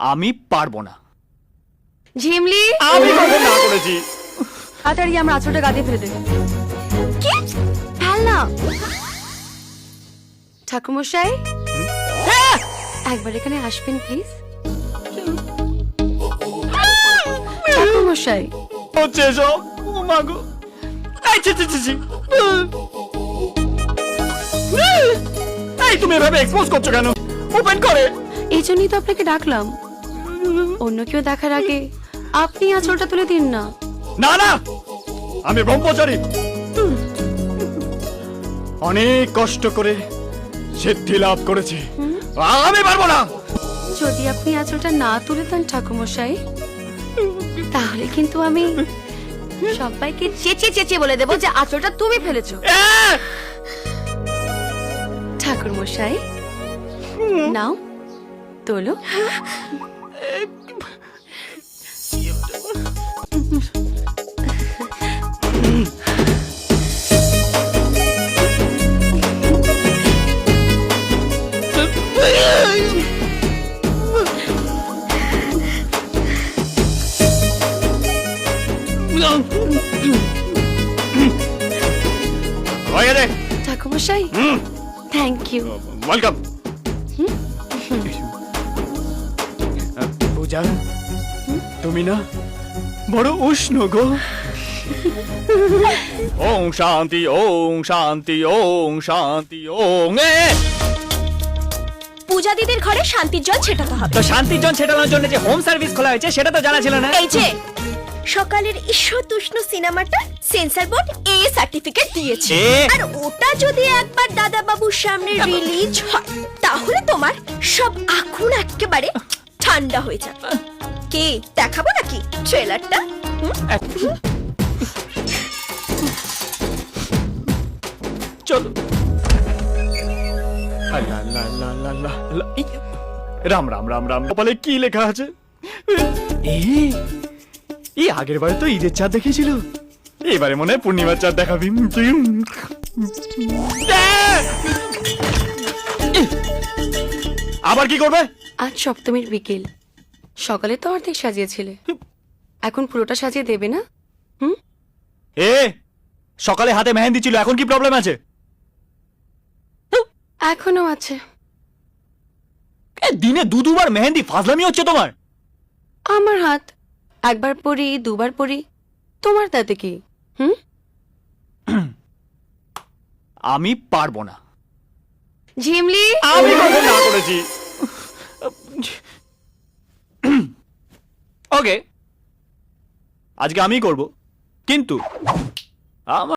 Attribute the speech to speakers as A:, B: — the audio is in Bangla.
A: আমি পারব না।
B: ঝিমলি!
A: আমি কখন না করেছি।
B: তাড়াতাড়ি আমার আঁচলটা গাদিয়ে ফেলে দে। কি? ফেল না। ঠাকুমশাই একবার এখানে আসবেন প্লিজ
A: হচ্ছে এসব ও মা গো। এই ছি ছি ছি ছি। এই তুমি এভাবে এক্সপোজ করছ কেন? ওপেন করে।
B: এই জন্যই তো আপনাকে ডাকলাম। অন্য কেউ দেখার আগে আপনি আঁচলটা তুলে দিন না।
A: না না! আমি ব্রহ্মচারী। অনেক কষ্ট করে সিদ্ধি লাভ করেছি। আমি পারব না!
B: যদি আপনি আঁচলটা না তুলে দেন ঠাকুমশাই তাহলে কিন্তু আমি সবাইকে চেঁচিয়ে চেঁচিয়ে বলে দেবো যে আঁচলটা তুমি ফেলেছো! ঠাকুর মশাই নাও তোলো।
A: হয়ে গেছে
B: ঠাকুর মশাই থ্যাংক ইউ
A: ওয়েলকাম পূজা। তুমি না? বড় উষ্ণ গো। ওং শান্তি ওং শান্তি ওং শান্তি ওং এ!
C: পূজা দিদির ঘরে শান্তির জল ছেটাতে হবে।
D: তো শান্তির জন ছেটানোর জন্য যে হোম সার্ভিস খোলা হয়েছে সেটা তো জানা ছিল না।
C: এই যে সকালের ঈশ্বর তুষ্ণ সিনেমাটা সেন্সর বোর্ড এ সার্টিফিকেট দিয়েছে? আর ওটা যদি একবার দাদা বাবুর সামনে রিলিজ হয় তাহলে তোমার সব আগুন একেবারে ঠান্ডা হয়ে যাবে। কি, দেখাবো নাকি ট্রেলারটা
A: চলো। রাম রাম রাম রাম, কপালে কি লেখা আছে? এই আগের বারে তো ঈদের চাঁদ দেখিয়েছিল এবারে মনে হয় পূর্ণিমার চাঁদ দেখাবি। আবার কি করবে?
B: আজ সপ্তমীর বিকেল। সকালে তো অর্ধেক সাজিয়েছিলে। এখন পুরোটা সাজিয়ে দেবে না? হুম?
A: এ সকালে হাতে মেহেন্দি ছিল এখন কি প্রবলেম আছে?
B: এখনও আছে।
A: এ, দিনে দু দুবার মেহেন্দি ফাজলামি হচ্ছে তোমার।
B: আমার হাত। একবার পরি দুবার পরি। তোমার তাতে কি? হুম?
A: আমি পারব না।
B: ঝিমলি!
A: আমি না করেছি। ওকে আজকে আমি করব। কিন্তু আমার